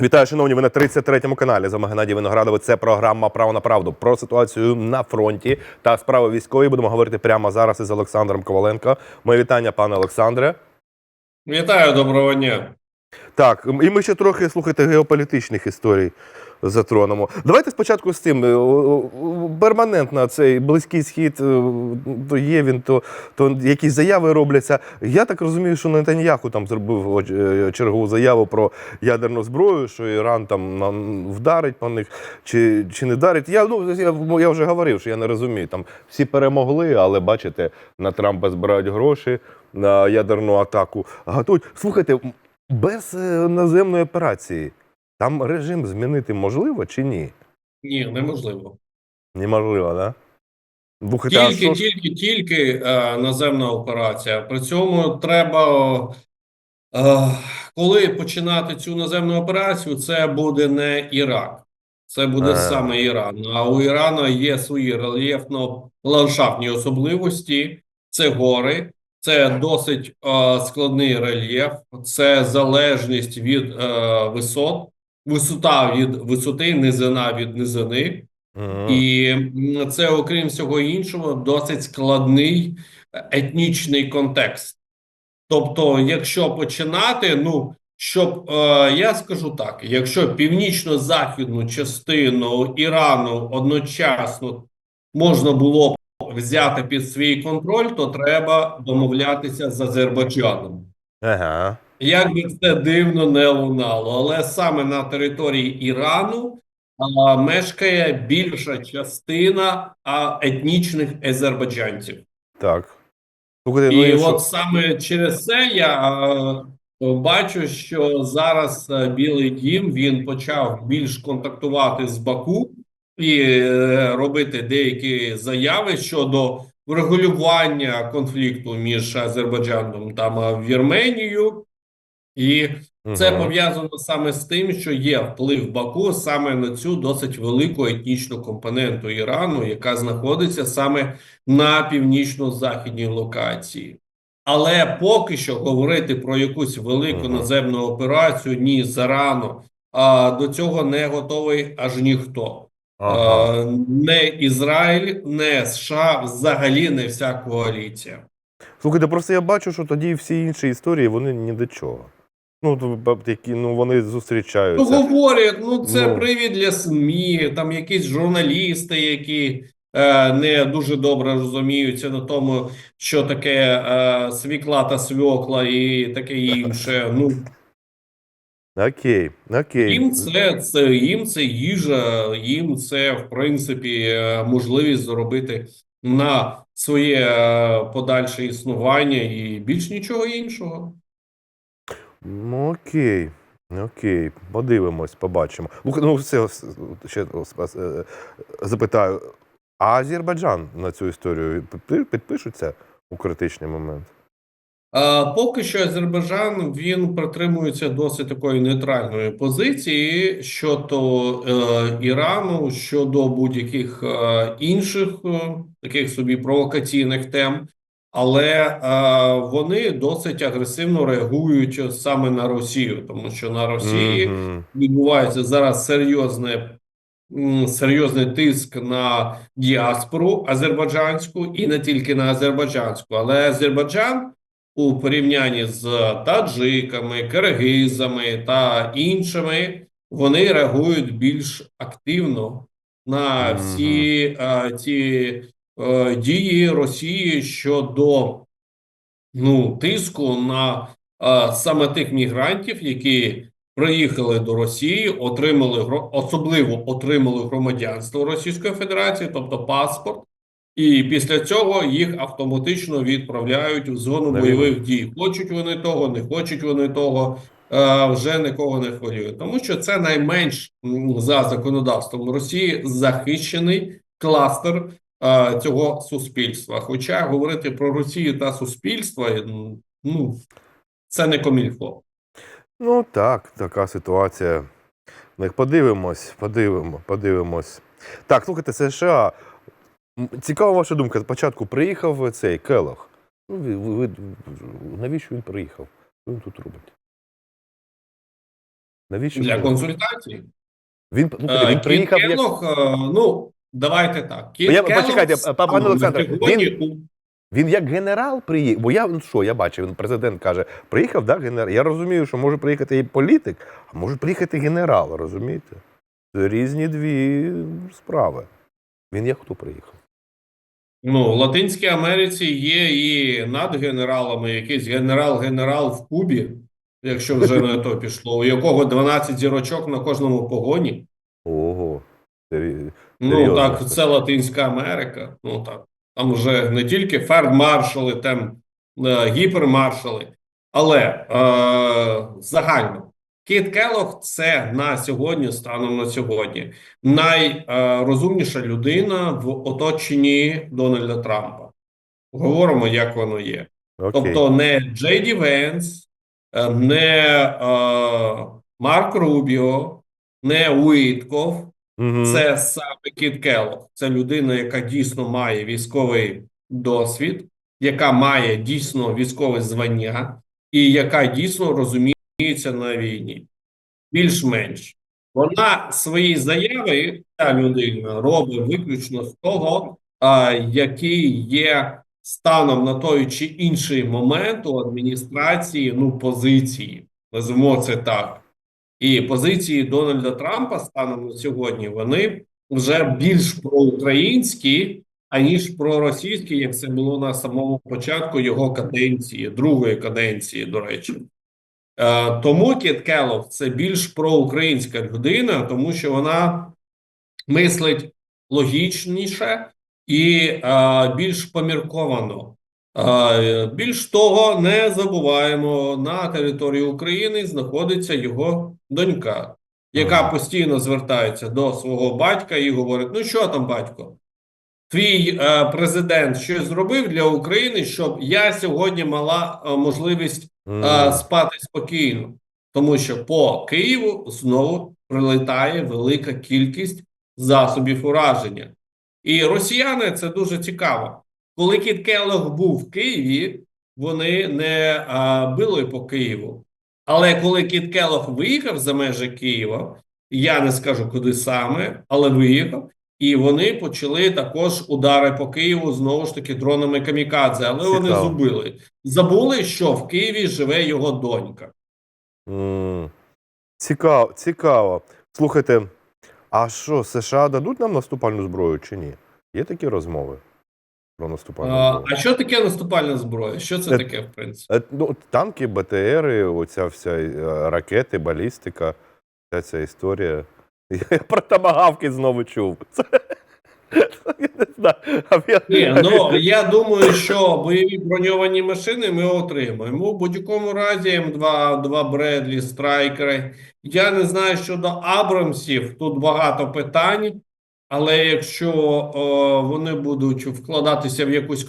Вітаю, шановні, ви на 33-му каналі. З вами Геннадій Виноградович. Це програма Право на правду про ситуацію на фронті та справи військової. Будемо говорити прямо зараз із Олександром Коваленко. Моє вітання, пане Олександре. Вітаю, доброго дня. Так, і ми ще трохи слухайте геополітичних історій затронемо. Давайте спочатку з цим. Е, Перманентно цей близький схід, е, то є він, то, то якісь заяви робляться. Я так розумію, що Нетаньяху там зробив е, чергову заяву про ядерну зброю, що Іран там вдарить по них чи, чи не вдарить. Я, ну, я, я вже говорив, що я не розумію. Там всі перемогли, але бачите, на Трампа збирають гроші на ядерну атаку. Готують. Слухайте, без наземної операції там режим змінити можливо чи ні? Ні, неможливо. Неможливо, да? А Тільки, що тільки, тільки е, наземна операція. При цьому треба, е, коли починати цю наземну операцію, це буде не Ірак, це буде А. саме Іран. А у Ірана є свої рельєфно-ландшафтні особливості, це гори. Це досить е, складний рельєф, це залежність від е, висот, висота від висоти, низина від низини. Мгм. І це, окрім всього іншого, досить складний етнічний контекст. Тобто, якщо починати, ну щоб е, я скажу так: якщо північно-західну частину Ірану одночасно можна було взяти під свій контроль, то треба домовлятися з Азербайджаном. Ага. Як би це дивно не лунало, але саме на території Ірану а, мешкає більша частина а, етнічних азербайджанців. Так. Слухайте, ну І і що? от саме через це я а, бачу, що зараз Білий Дім він почав більш контактувати з Баку і е, робити деякі заяви щодо врегулювання конфлікту між Азербайджаном та Вірменією. І це Мгм. пов'язано саме з тим, що є вплив Баку саме на цю досить велику етнічну компоненту Ірану, яка знаходиться саме на північно-західній локації. Але поки що говорити про якусь велику наземну операцію ні зарано. А до цього не готовий аж ніхто. Ага. А, не Ізраїль, не США, взагалі не вся коаліція. Слухайте, просто я бачу, що тоді всі інші історії вони ні до чого. Ну, які, ну вони Ну, зустрічаються. говорять, ну це Ну. привід для СМІ, там якісь журналісти, які е, не дуже добре розуміються на тому, що таке е, свікла та свьокла і таке інше. Ну Окей, окей. їм це, це їм це їжа, їм це в принципі е, можливість заробити на своє е, подальше існування і більш нічого іншого. Ну, окей. Окей, подивимось, побачимо. Ну, все, ще е, запитаю. А Азербайджан на цю історію підпишуться у критичний момент? Поки що Азербайджан він притримується досить такої нейтральної позиції щодо е, Ірану, щодо будь-яких е, інших е, таких собі провокаційних тем, але е, вони досить агресивно реагують саме на Росію, тому що на Росії Мгм. відбувається зараз серйозне. Серйозний тиск на діаспору азербайджанську і не тільки на азербайджанську, але Азербайджан у порівнянні з таджиками, киргизами та іншими, вони реагують більш активно на всі е, ці е, дії Росії щодо ну, тиску на е, саме тих мігрантів, які приїхали до Росії, отримали особливо отримали громадянство Російської Федерації, тобто паспорт. І після цього їх автоматично відправляють в зону бойових дій. Хочуть вони того, не хочуть вони того, е, вже нікого не хвилює. Тому що це найменш за законодавством Росії захищений кластер цього суспільства. Хоча говорити про Росію та суспільство, ну це не комільфо. Ну так, така ситуація. Ми подивимось, подивимо, подивимось. Так, слухайте, США. Цікава ваша думка. Спочатку приїхав цей Келох. Ну, ви, ви, ви- навіщо він приїхав? Що він тут робить? Навіщо для мені? консультацій. Він, слухайте, Е, він приїхав як... Келлог, е, ну, давайте так. Кіт Я- почекайте, пане Олександре, він- у- Він як генерал приїхав. Бо я ну що, я бачив, він президент каже, приїхав, да, генерал. Я розумію, що може приїхати і політик, а може приїхати генерал, розумієте? Це різні дві справи. Він як хто приїхав? Ну, в Латинській Америці є і над генералами якийсь генерал-генерал в Кубі, якщо вже на то пішло, у якого 12 зірочок на кожному погоні. Ого. Ну так, це Латинська Америка. Ну так. Там вже не тільки фельдмаршали, там е, гіпермаршали, але е, загально. Кіт Келлог – це на сьогодні, станом на сьогодні, найрозумніша людина в оточенні Дональда Трампа. Говоримо, як воно є. Окей. Тобто не Джей Ді Венс, е, не е, Марк Рубіо, не Уітков, Мгм. це саме Кіт Келлог. Це людина, яка дійсно має військовий досвід, яка має дійсно військове звання, і яка дійсно розуміється на війні. Більш-менш. Вона свої заяви, ця людина, робить виключно з того, а, який є станом на той чи інший момент у адміністрації, ну, позиції. Назвемо це так. І позиції Дональда Трампа станом на сьогодні вони вже більш проукраїнські, аніж проросійські, як це було на самому початку його каденції, другої каденції, до речі. Е, тому Кіт Келлог – це більш проукраїнська людина, тому що вона мислить логічніше і е, більш помірковано. Е, Більш того, не забуваємо, на території України знаходиться його донька, яка постійно звертається до свого батька і говорить: Ну що там, батько? Твій е, президент щось зробив для України, щоб я сьогодні мала е, можливість е, спати спокійно, тому що по Києву знову прилетає велика кількість засобів ураження. І росіяни це дуже цікаво. Коли Кіт Келлог був в Києві, вони не а, били по Києву. Але коли Кіт Келлог виїхав за межі Києва, я не скажу куди саме, але виїхав, і вони почали також удари по Києву знову ж таки дронами камікадзе. Але вони зубили. Забули, що в Києві живе його донька. Цікаво, цікаво. Слухайте, а що, США дадуть нам наступальну зброю чи ні? Є такі розмови про наступальну А, зброю? а що таке наступальна зброя? Що це Е, таке, в принципі? Е, Ну, танки, БТРи, оця вся е, ракети, балістика, вся ця історія. Я про тамагавки знову чув. Це... Я не знаю. А я- Ні, ну я думаю, що бойові броньовані машини ми отримаємо. У будь-якому разі М2, 2 Бредлі, Страйкери. Я не знаю щодо Абрамсів, тут багато питань, але якщо о, вони будуть вкладатися в якусь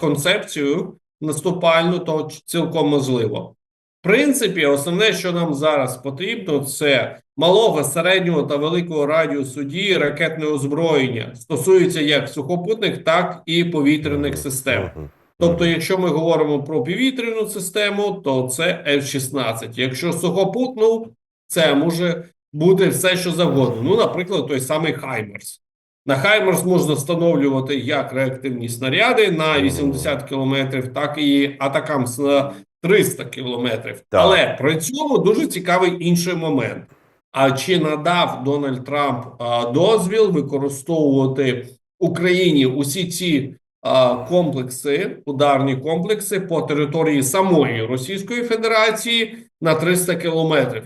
концепцію наступальну, то цілком можливо. В принципі, основне, що нам зараз потрібно, це малого, середнього та великого радіусу дії ракетне озброєння. Стосується як сухопутних, так і повітряних систем. Тобто, якщо ми говоримо про повітряну систему, то це F-16. Якщо сухопутну, це може бути все, що завгодно. Ну, наприклад, той самий Хаймерс. На Хаймерс можна встановлювати як реактивні снаряди на 80 кілометрів, так і атакамс на 300 кілометрів. Але при цьому дуже цікавий інший момент. А чи надав Дональд Трамп а, дозвіл використовувати Україні усі ці а, комплекси, ударні комплекси по території самої Російської Федерації на 300 кілометрів?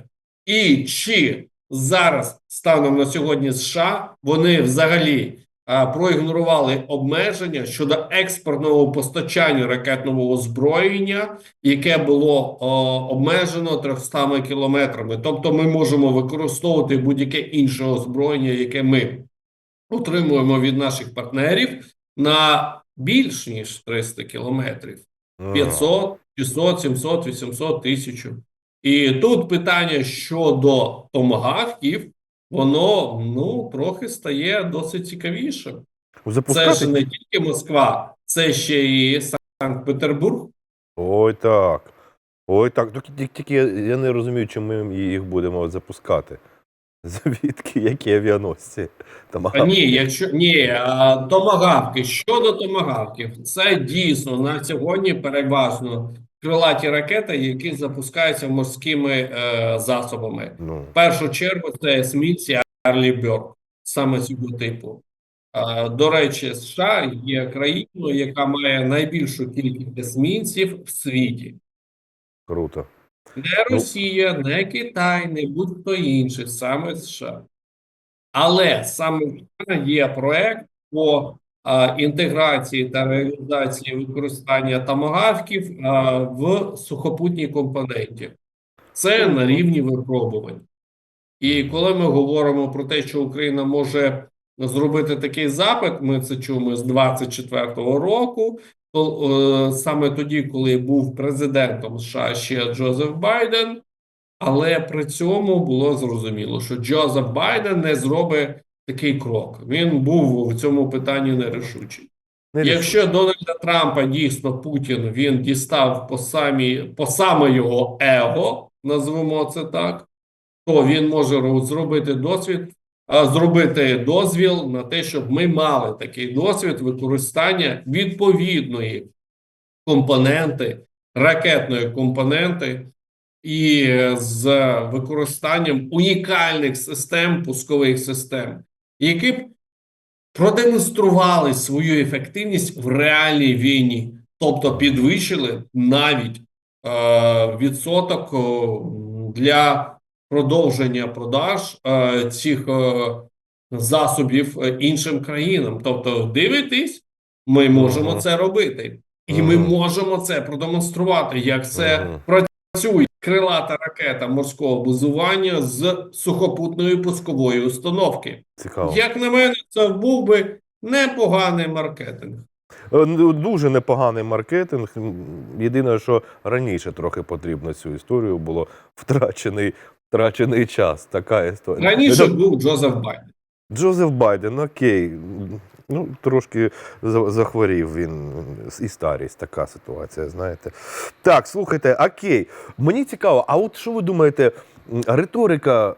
І чи зараз, станом на сьогодні, США вони взагалі а, проігнорували обмеження щодо експортного постачання ракетного озброєння, яке було о, обмежено 300 кілометрами? Тобто, ми можемо використовувати будь-яке інше озброєння, яке ми отримуємо від наших партнерів на більш ніж 300 кілометрів. Ага. 500, 600, 700, 800, 1000. І тут питання щодо томагавків, воно ну трохи стає досить цікавішим. Це ж не тільки Москва, це ще і Санкт-Петербург. Ой, так. Ой, так, тільки- тільки тільки я, не розумію, чому ми їх будемо запускати. Звідки, які авіаносці? А ні, якщо ні, а, томагавки. Щодо томагавків, це дійсно на сьогодні переважно крилаті ракети, які запускаються морськими е, засобами. ну, В першу чергу це есмінці Арлі Бьорк, саме цього типу. А, До речі, США є країною, яка має найбільшу кількість есмінців в світі. круто. Не Ну. Росія, не Китай, не будь-хто інший, саме США. Але саме є проект по інтеграції та реалізації використання томагавків а, в сухопутній компоненті. Це на рівні випробувань. І коли ми говоримо про те, що Україна може зробити такий запит, ми це чуємо з 24-го року, то е, саме тоді, коли був президентом США ще Джозеф Байден, але при цьому було зрозуміло, що Джозеф Байден не зробить такий крок. Він був в цьому питанні нерішучий. Не Якщо Дональда Трампа дійсно Путін він дістав по самі по саме його его, назвемо це так, то він може зробити досвід, зробити дозвіл на те, щоб ми мали такий досвід використання відповідної компоненти, ракетної компоненти, і з використанням унікальних систем, пускових систем, які б продемонстрували свою ефективність в реальній війні, тобто підвищили навіть е, відсоток для продовження продаж е, цих е, засобів е, іншим країнам. Тобто, дивитись, ми можемо це робити, і ми можемо це продемонструвати, як це Мгм. Працює крилата ракета морського базування з сухопутної пускової установки. Цікаво. Як на мене, це був би непоганий маркетинг. Е, ну, Дуже непоганий маркетинг. Єдине, що раніше трохи потрібно цю історію було втрачений, втрачений час. Така історія. Раніше був Джозеф Байден. Джозеф Байден, окей. Ну, трошки за- захворів він і старість, така ситуація, знаєте. Так, слухайте, окей. Мені цікаво, а от що ви думаєте, риторика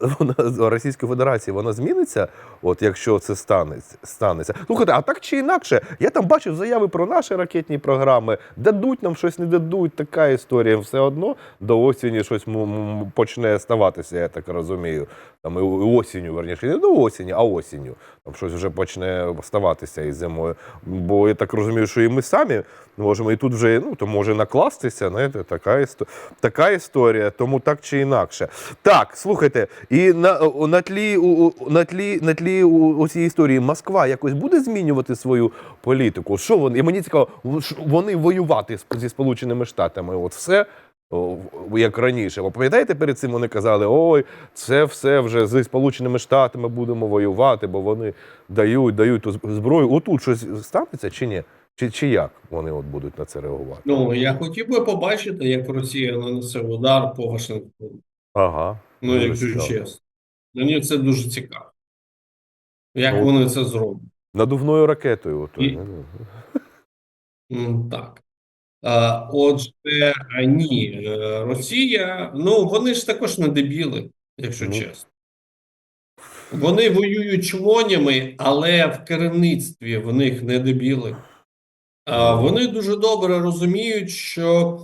вона, Російської Федерації вона зміниться, от якщо це станеться, станеться? Слухайте, а так чи інакше, я там бачив заяви про наші ракетні програми. Дадуть нам щось, не дадуть, така історія. Все одно до осені щось почне ставатися, я так розумію. Там і осінню, верніше, не до осені, а осінню. Там щось вже почне ставатися із зимою. Бо я так розумію, що і ми самі можемо і тут вже ну, то може накластися. Знаєте, така, істо... така історія, тому так чи інакше. Так, слухайте, і на, на тлі, у- на тлі, на тлі у, у цій історії Москва якось буде змінювати свою політику. Що вони? І мені цікаво, вони воювати зі Сполученими Штатами. От все. Як раніше, ви пам'ятаєте, перед цим вони казали: ой, це все вже зі Сполученими Штатами будемо воювати, бо вони дають, дають ту зброю. Отут щось станеться чи ні? Чи, чи як вони от будуть на це реагувати? Ну я хотів би побачити, як Росія нанесе удар по Вашингтону. Ага. Ну, якщо чесно. Мені це дуже цікаво. Як Ну, вони це зроблять? Надувною ракетою. Ото, І- ну, Так. Отже, ні, е, Росія, ну вони ж також не дебіли, якщо Ну. чесно. Вони воюють чмонями, але в керівництві в них не дебіли. Ну. Вони дуже добре розуміють, що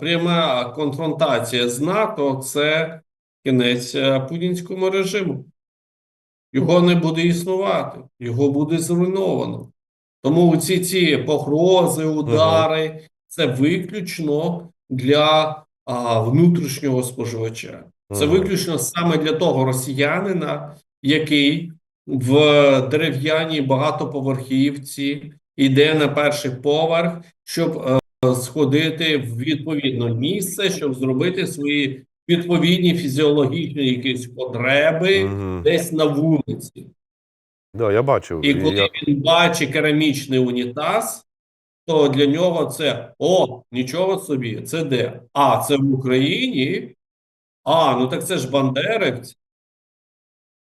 пряма конфронтація з НАТО це кінець е, путінському режиму. Його не буде існувати, його буде зруйновано. Тому ці ці погрози, удари це виключно для а, внутрішнього споживача. Це виключно саме для того росіянина, який в дерев'яній багатоповерхівці йде на перший поверх, щоб е, сходити в відповідне місце, щоб зробити свої відповідні фізіологічні якісь потреби Мгм. десь на вулиці. Да, я бачив. І коли я... він бачить керамічний унітаз, то для нього це о, нічого собі, це де? А, це в Україні. А, ну так це ж бандерівці.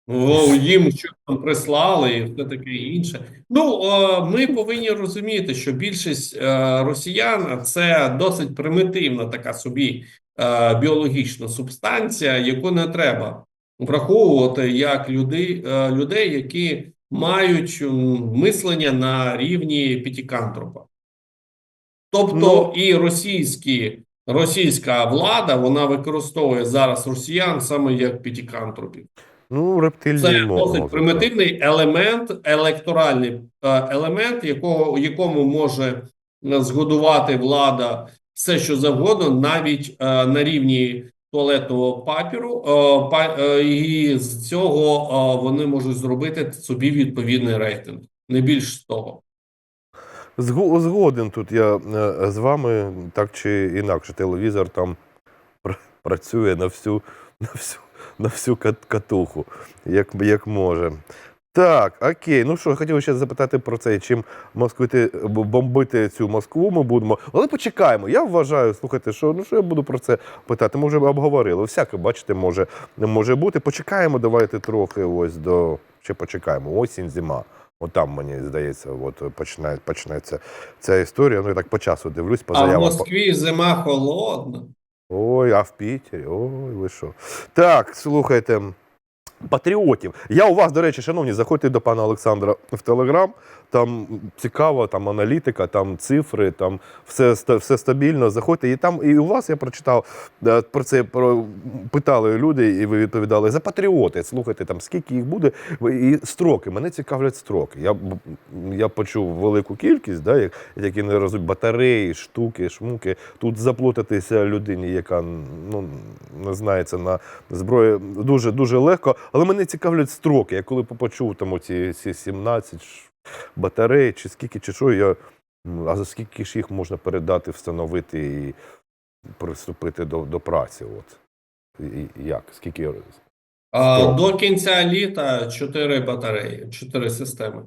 О, їм що там прислали і все таке інше. Ну, ми повинні розуміти, що більшість е, росіян це досить примітивна така собі е, біологічна субстанція, яку не треба враховувати як людей, е, людей, які мають мислення на рівні п'ятикантропа. Тобто і російські, російська влада вона використовує зараз росіян саме як п'ятикантропів. Ну, рептильний Це мо- досить примітивний елемент, електоральний е, елемент, якого якому може е, згодувати влада все, що завгодно, навіть е, на рівні туалетного папіру, е, па- е, і з цього е, вони можуть зробити собі відповідний рейтинг, не більш з того. Згоден тут я з вами, так чи інакше, телевізор там працює на всю, на всю, на всю катуху, як, як може. Так, окей. Ну що, хотів ще запитати про це, чим москвити, бомбити цю Москву ми будемо. Але почекаємо. Я вважаю, слухайте, що ну що я буду про це питати. Ми вже обговорили. Всяке, бачите, може, може бути. Почекаємо, давайте трохи ось до. Ще почекаємо. Осінь, зима. От там, мені здається, от почне, почнеться ця історія. Ну, я так по часу дивлюсь, по А в. Москві зима холодна. Ой, а в Пітері, ой, ви що. Так, слухайте. Патріотів. Я у вас, до речі, шановні, заходьте до пана Олександра в Телеграм. Там цікаво, там аналітика, там цифри, там все, все стабільно. Заходьте. І там і у вас я прочитав е, про це про питали люди, і ви відповідали за патріоти. Слухайте, там скільки їх буде. І строки. Мене цікавлять строки. Я, я почув велику кількість, да, як, які не розуміють, батареї, штуки, шмуки. Тут заплутатися людині, яка ну, не знається на зброї, дуже дуже легко. Але мене цікавлять строки. Я коли почув там ці, ці 17 батарей, чи скільки, чи що, я. А за скільки ж їх можна передати, встановити і приступити до, до праці? От. І, як? Скільки А, Строк. до кінця літа чотири батареї, чотири системи.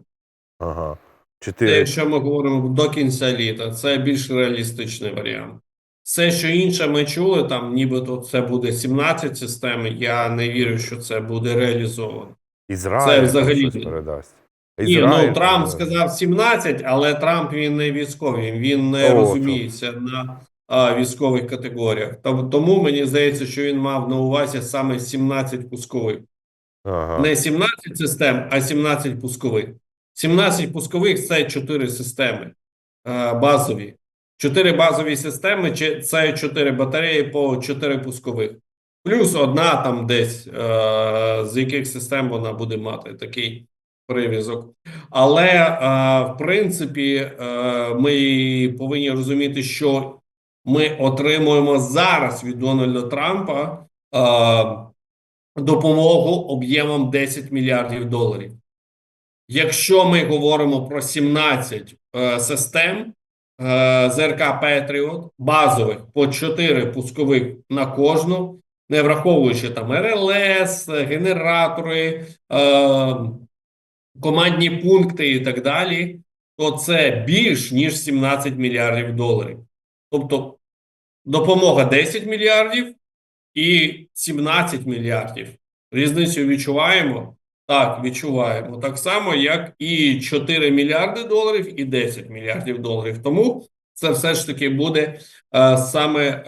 Ага. Це якщо ми говоримо до кінця літа, це більш реалістичний варіант. Все, що інше ми чули, там нібито це буде 17 систем. Я не вірю, що це буде реалізовано. Ізраїль це взагалі- щось передасть. Ні, ну Трамп е, сказав 17, але Трамп він не військовий, він не О, розуміється на а, військових категоріях. Тому, мені здається, що він мав на увазі саме 17 пускових. Ага. Не 17 систем, а 17 пускових. 17 пускових це 4 системи е, базові. 4 базові системи чи- це 4 батареї по 4 пускових. Плюс одна там десь, е, з яких систем вона буде мати такий прив'язок. Але, е, в принципі, е, ми повинні розуміти, що ми отримуємо зараз від Дональда Трампа. Е, допомогу об'ємом 10 мільярдів доларів. Якщо ми говоримо про 17 е, систем ЗРК Петріот, базових по 4 пускових на кожну, не враховуючи там РЛС, генератори, е, командні пункти і так далі, то це більш ніж 17 мільярдів доларів. Тобто допомога 10 мільярдів і 17 мільярдів. Різницю відчуваємо? Так, відчуваємо. Так само, як і 4 мільярди доларів, і 10 мільярдів доларів. Тому це все ж таки буде е, саме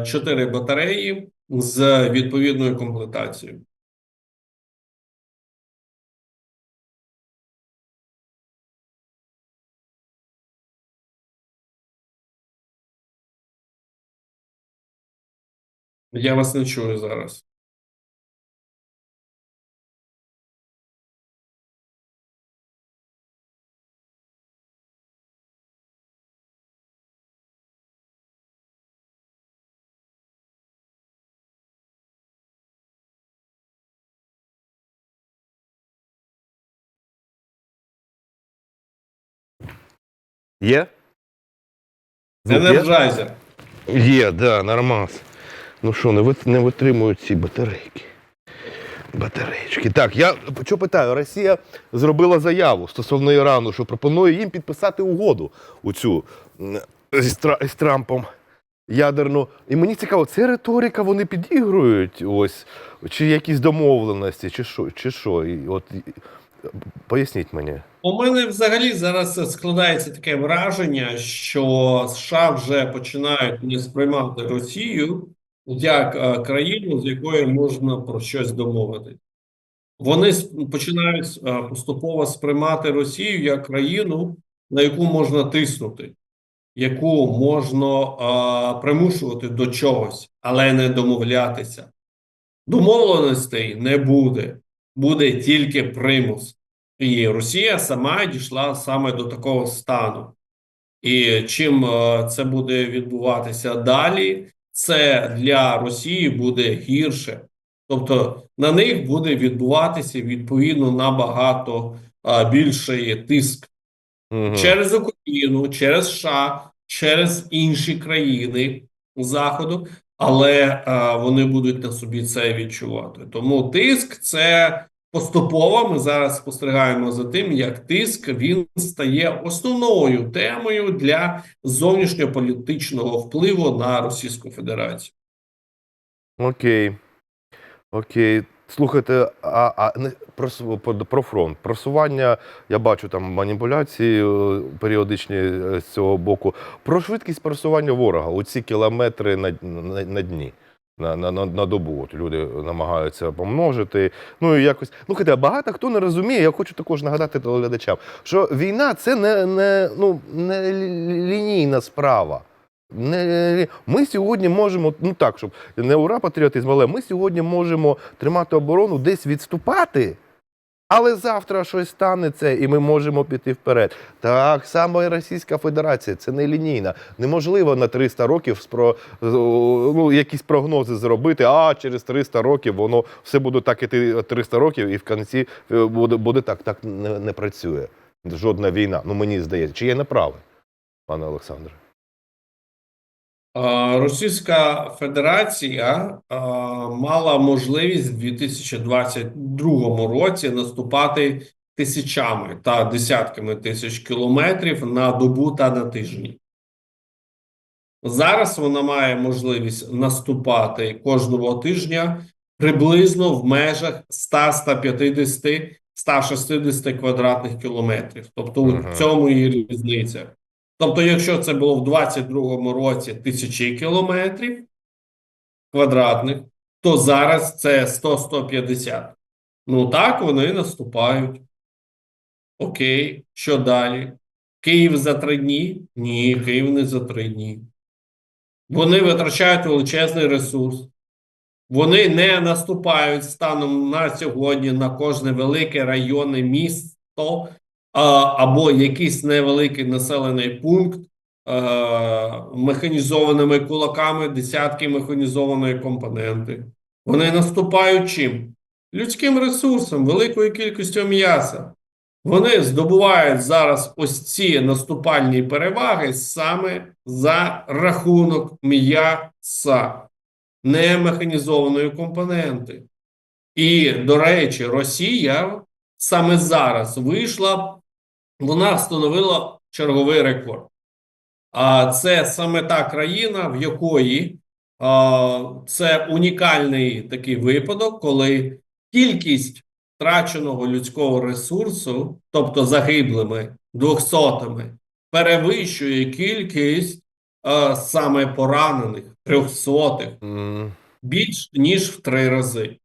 е, 4 батареї з відповідною комплектацією. Я вас не чую зараз. Є? Енерджайзер. Є, да, нормас. Ну що, не, вит- не витримують ці батарейки. Батареєчки. Так, я що питаю, Росія зробила заяву стосовно Ірану, що пропонує їм підписати угоду у цю м, з, Тра- з Трампом. ядерну. І мені цікаво, це риторика, вони підігрують ось, чи якісь домовленості, чи що, чи що. І от і- поясніть мені. У мене взагалі зараз складається таке враження, що США вже починають не сприймати Росію як е, країну, з якою можна про щось домовити. Вони починають е, поступово сприймати Росію як країну, на яку можна тиснути, яку можна е, примушувати до чогось, але не домовлятися. Домовленостей не буде, буде тільки примус. І Росія сама дійшла саме до такого стану. І чим е, це буде відбуватися далі, це для Росії буде гірше. Тобто на них буде відбуватися відповідно набагато е, більший тиск Мгм. через Україну, через США, через інші країни Заходу, але е, вони будуть на собі це відчувати. Тому тиск це поступово. Ми зараз спостерігаємо за тим, як тиск він стає основною темою для зовнішньополітичного впливу на Російську Федерацію. Окей. Окей. Слухайте, а, а не про, про фронт. Просування, я бачу там маніпуляції е, періодичні е, з цього боку. Про швидкість просування ворога, оці кілометри на, на, на дні. На, на, на, на добу От люди намагаються помножити. Ну і якось. Слухайте, а багато хто не розуміє. Я хочу також нагадати телеглядачам, що війна це не, не, ну, не лінійна справа. Не, ми сьогодні можемо, ну так, щоб не ура патріотизм, але ми сьогодні можемо тримати оборону, десь відступати, але завтра щось станеться, і ми можемо піти вперед. Так само і Російська Федерація, це не лінійна. Неможливо на 300 років спро, ну, якісь прогнози зробити, а через 300 років воно все буде так іти 300 років, і в кінці е, буде, буде так. Так не, не працює. Жодна війна. Ну мені здається, чи я не пане Олександре? Російська Федерація мала можливість в 2022 році наступати тисячами та десятками тисяч кілометрів на добу та на тижні. Зараз вона має можливість наступати кожного тижня приблизно в межах 100-150 160 квадратних кілометрів. Тобто Мгм. в цьому і різниця. Тобто, якщо це було в 22-му році тисячі кілометрів квадратних, то зараз це 100-150. Ну так вони наступають. Окей, що далі? Київ за три дні? Ні, Київ не за три дні. Вони витрачають величезний ресурс. Вони не наступають станом на сьогодні на кожне велике районне місто або якийсь невеликий населений пункт механізованими кулаками, десятки механізованої компоненти. Вони наступають чим? Людським ресурсом, великою кількістю м'яса. Вони здобувають зараз ось ці наступальні переваги саме за рахунок м'яса, не механізованої компоненти. І, до речі, Росія саме зараз вийшла, вона встановила черговий рекорд. А це саме та країна, в якої а, це унікальний такий випадок, коли кількість втраченого людського ресурсу, тобто загиблими двохсотими, перевищує кількість а, саме поранених трьохсотих М, більш ніж в три рази.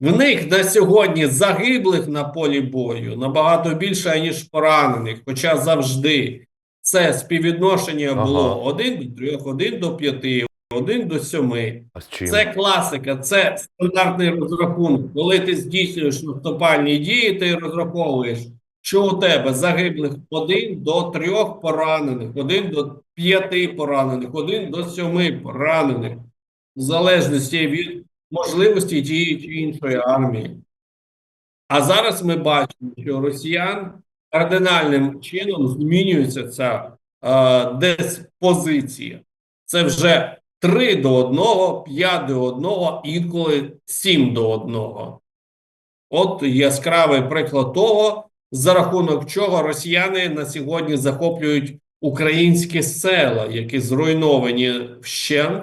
В них на сьогодні загиблих на полі бою набагато більше, ніж поранених. Хоча завжди це співвідношення Ага. було 1 до 3, 1 до 5, 1 до 7. А з чим? Це класика, це стандартний розрахунок. Коли ти здійснюєш наступальні дії, ти розраховуєш, що у тебе загиблих 1 до 3 поранених, 1 до 5 поранених, 1 до 7 поранених, в залежності від можливості тієї чи іншої армії. А зараз ми бачимо, що росіян кардинальним чином змінюється ця е, диспозиція. Це вже 3 до 1, 5 до 1, інколи 7 до 1. От яскравий приклад того, за рахунок чого росіяни на сьогодні захоплюють українські села, які зруйновані вщент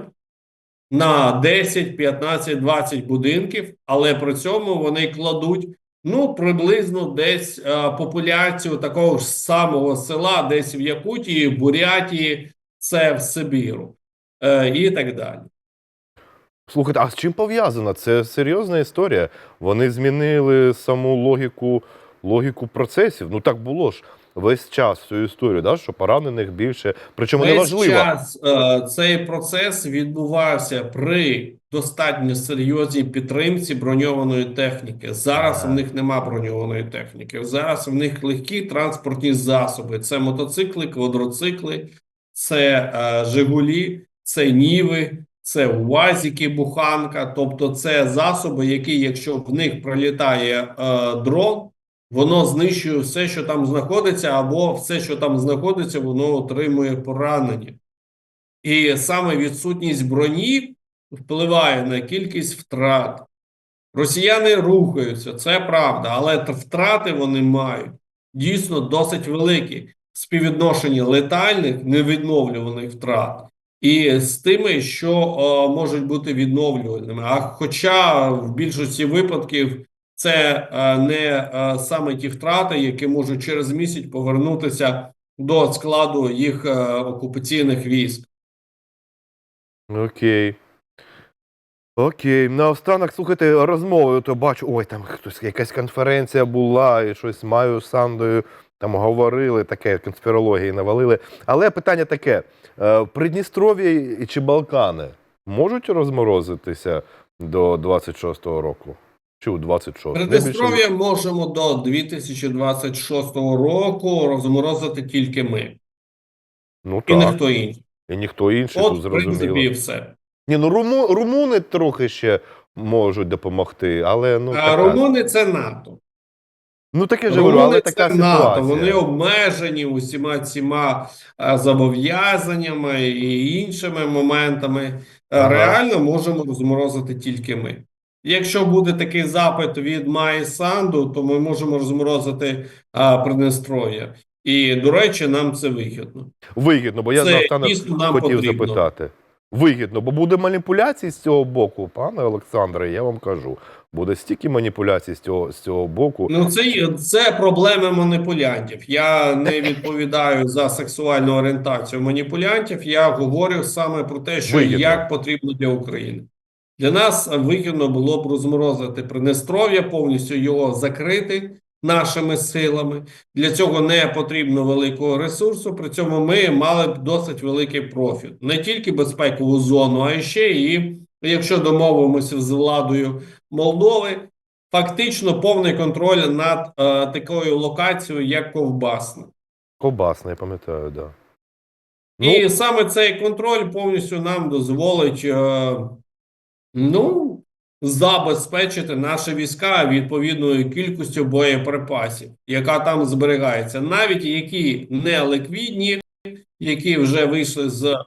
на 10, 15, 20 будинків, але при цьому вони кладуть ну приблизно десь е, популяцію такого ж самого села, десь в Якутії, Бурятії, це в Сибіру е, і так далі. Слухайте, а з чим пов'язано? Це серйозна історія. Вони змінили саму логіку, логіку процесів. Ну так було ж весь час цю історію, да? що поранених більше. Причому Весь неважливо. час е, цей процес відбувався при достатньо серйозній підтримці броньованої техніки. Зараз в них нема броньованої техніки. Зараз в них легкі транспортні засоби: це мотоцикли, квадроцикли, це е, Жигулі, це Ніви, це УАЗіки, Буханка. Тобто, це засоби, які, якщо в них пролітає е, дрон. Воно знищує все, що там знаходиться, або все, що там знаходиться, воно отримує поранення. І саме відсутність броні впливає на кількість втрат. Росіяни рухаються, це правда, але втрати вони мають дійсно досить великі в співвідношенні летальних невідновлюваних втрат і з тими, що е, можуть бути відновлюваними. А хоча в більшості випадків це е, не е, саме ті втрати, які можуть через місяць повернутися до складу їх е, окупаційних військ. Окей. Окей. Наостанок, слухайте, розмови, то бачу, ой, там хтось, якась конференція була, і щось маю з Сандою там говорили, таке конспірології навалили. Але питання таке: Придністров'я чи Балкани можуть розморозитися до 26-го року? Чи у 26-го? Придністров'я можемо до 2026 року розморозити тільки ми, Ну і так. ніхто інший. І ніхто інший тут От, в принципі, і все. Ні, ну руму, румуни трохи ще можуть допомогти, але ну. а така- румуни це НАТО. Ну таке ж говорю, але така ситуація. НАТО. Вони обмежені усіма цими е, зобов'язаннями і іншими моментами. Е, Ага. Реально можемо розморозити тільки ми. Якщо буде такий запит від Майі Санду, то ми можемо розморозити а, Придністров'я. І, до речі, нам це вигідно. Вигідно, бо я це дійсно нам хотів потрібно. запитати. Вигідно, бо буде маніпуляцій з цього боку, пане Олександре, я вам кажу. Буде стільки маніпуляцій з цього, з цього боку. Ну, це, це проблеми маніпулянтів. Я не відповідаю за сексуальну орієнтацію маніпулянтів. Я говорю саме про те, що Вигідно. як потрібно для України. Для нас вигідно було б розморозити Придністров'я, повністю його закрити нашими силами. Для цього не потрібно великого ресурсу. При цьому ми мали б досить великий профіт. Не тільки безпекову зону, а ще і, якщо домовимося з владою Молдови, фактично повний контроль над е, такою локацією, як Ковбасна. Ковбасна, я пам'ятаю, да. Ну, І саме цей контроль повністю нам дозволить е, ну, забезпечити наші війська відповідною кількістю боєприпасів, яка там зберігається, навіть які не ликвідні, які вже вийшли з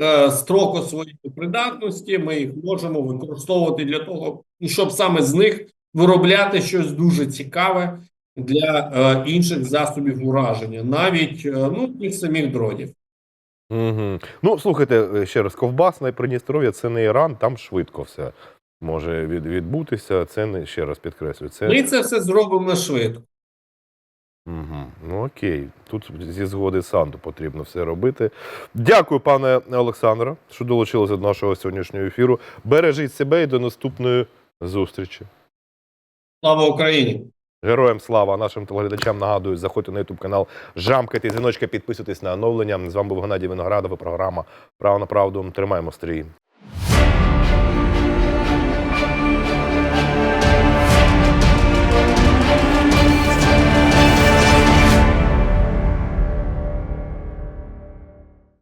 е, строку своєї придатності, ми їх можемо використовувати для того, щоб саме з них виробляти щось дуже цікаве для е, інших засобів ураження, навіть е, ну, тих самих дронів. Угу. ну слухайте, е, ще раз, Ковбасна і Придністров'я це не Іран, там швидко все може від, відбутися. Це не ще раз підкреслюю. Це Ми це все зробимо швидко. Угу. Ну окей, тут зі згоди Санду потрібно все робити. Дякую, пане Олександре, що долучилися до нашого сьогоднішнього ефіру. Бережіть себе і до наступної зустрічі. Слава Україні! Героям слава нашим телеглядачам нагадую, заходьте на YouTube канал, жамкайте дзвіночка, підписуйтесь на оновлення. З вами був Геннадій Виноградов і програма Право на правду. Тримаємо стрій.